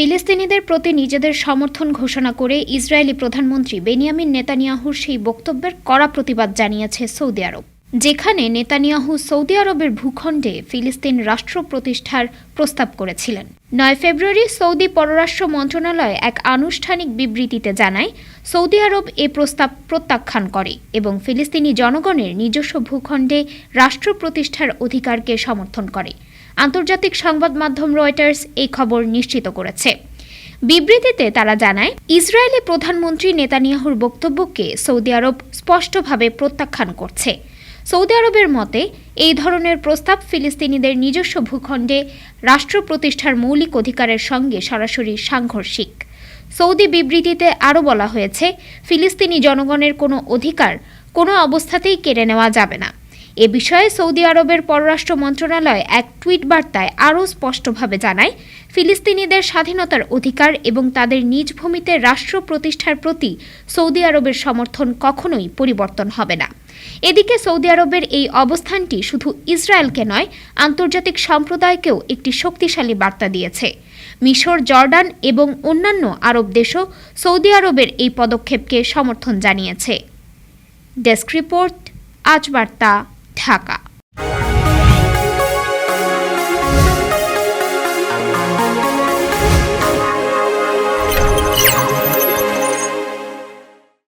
ফিলিস্তিনিদের প্রতি নিজেদের সমর্থন ঘোষণা করে ইসরায়েলি প্রধানমন্ত্রী বেনিয়ামিন নেতানিয়াহুর সেই বক্তব্যের কড়া প্রতিবাদ জানিয়েছে সৌদি আরব, যেখানে নেতানিয়াহু সৌদি আরবের ভূখণ্ডে ফিলিস্তিন রাষ্ট্র প্রতিষ্ঠার প্রস্তাব করেছিলেন। নয় ফেব্রুয়ারি সৌদি পররাষ্ট্র মন্ত্রণালয় এক আনুষ্ঠানিক বিবৃতিতে জানায়, সৌদি আরব এ প্রস্তাব প্রত্যাখ্যান করে এবং ফিলিস্তিনি জনগণের নিজস্ব ভূখণ্ডে রাষ্ট্র প্রতিষ্ঠার অধিকারকে সমর্থন করে। আন্তর্জাতিক সংবাদ মাধ্যম রয়টার্স এই খবর নিশ্চিত করেছে। বিবৃতিতে তারা জানায় ইসরায়েলি প্রধানমন্ত্রী নেতানিয়াহুর বক্তব্যকে সৌদি আরব স্পষ্টভাবে প্রত্যাখ্যান করছে। সৌদি আরবের মতে, এই ধরনের প্রস্তাব ফিলিস্তিনিদের নিজস্ব ভূখণ্ডে রাষ্ট্র প্রতিষ্ঠার মৌলিক অধিকারের সঙ্গে সরাসরি সাংঘর্ষিক। সৌদি বিবৃতিতে আরও বলা হয়েছে, ফিলিস্তিনি জনগণের কোনো অধিকার কোনো অবস্থাতেই কেড়ে নেওয়া যাবে না। এ বিষয়ে সৌদি আরবের পররাষ্ট্র মন্ত্রণালয় এক টুইট বার্তায় আরও স্পষ্টভাবে জানায়, ফিলিস্তিনিদের স্বাধীনতার অধিকার এবং তাদের নিজ ভূমিতে রাষ্ট্র প্রতিষ্ঠার প্রতি সৌদি আরবের সমর্থন কখনোই পরিবর্তন হবে না। এদিকে সৌদি আরবের এই অবস্থানটি শুধু ইসরায়েলকে নয়, আন্তর্জাতিক সম্প্রদায়কেও একটি শক্তিশালী বার্তা দিয়েছে। মিশর, জর্ডান এবং অন্যান্য আরব দেশও সৌদি আরবের এই পদক্ষেপকে সমর্থন জানিয়েছে। ডেস্ক রিপোর্ট, আজ বার্তা। ঢাকা।